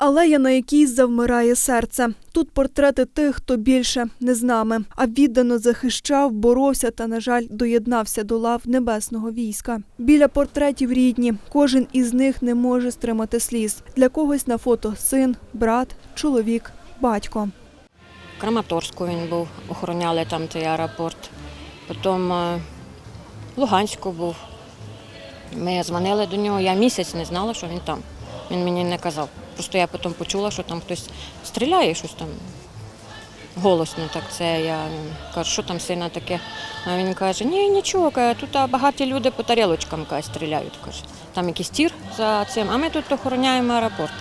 Алея, на якій завмирає серце. Тут портрети тих, хто більше не з нами, а віддано захищав, боровся та, на жаль, доєднався до лав небесного війська. Біля портретів рідні. Кожен із них не може стримати сліз. Для когось на фото син, брат, чоловік, батько. Краматорську він був, охороняли там цей аеропорт. Потім е, в Луганську був. Ми дзвонили до нього, я місяць не знала, що він там. Він мені не казав. Просто я потім почула, що там хтось стріляє, щось там голосно. Так це я кажу, що там сина таке. А він каже, ні, нічого, тут багаті люди по тарілочкам каже, стріляють. Каже. Там якийсь тір за цим, а ми тут охороняємо аеропорт.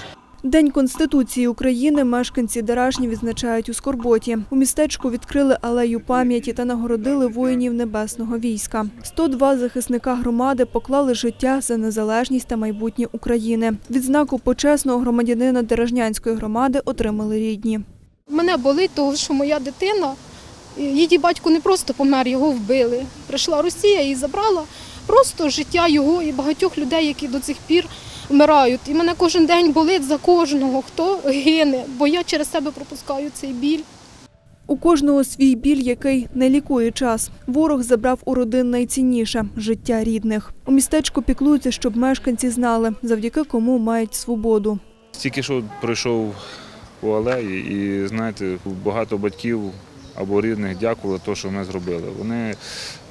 День Конституції України мешканці Дарашні відзначають у Скорботі. У містечку відкрили алею пам'яті та нагородили воїнів небесного війська. 102 захисника громади поклали життя за незалежність та майбутнє України. Відзнаку почесного громадянина Деражнянської громади отримали рідні. Мене болить, того, що моя дитина, її батько не просто помер, його вбили. Прийшла Росія і забрала просто життя його і багатьох людей, які до цих пір вмирають. І мене кожен день болить за кожного, хто гине, бо я через себе пропускаю цей біль. У кожного свій біль, який не лікує час. Ворог забрав у родин найцінніше життя рідних. У містечку піклуються, щоб мешканці знали, завдяки кому мають свободу. Тільки що пройшов по алеї і знаєте, багато батьків або рідних дякували те, що ми зробили. Вони,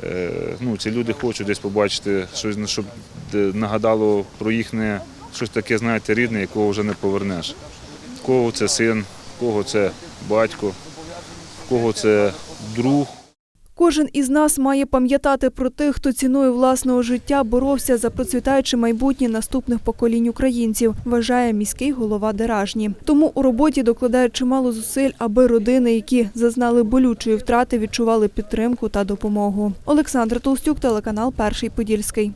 е, ну, ці люди хочуть десь побачити щось, ну, щоб нагадало про їхнє щось таке, знаєте, рідне, якого вже не повернеш. Кого це син, кого це батько, кого це друг. Кожен із нас має пам'ятати про тих, хто ціною власного життя боровся за процвітаюче майбутнє наступних поколінь українців, вважає міський голова Деражні. Тому у роботі докладають чимало зусиль, аби родини, які зазнали болючої втрати, відчували підтримку та допомогу. Олександр Толстюк, телеканал Перший Подільський.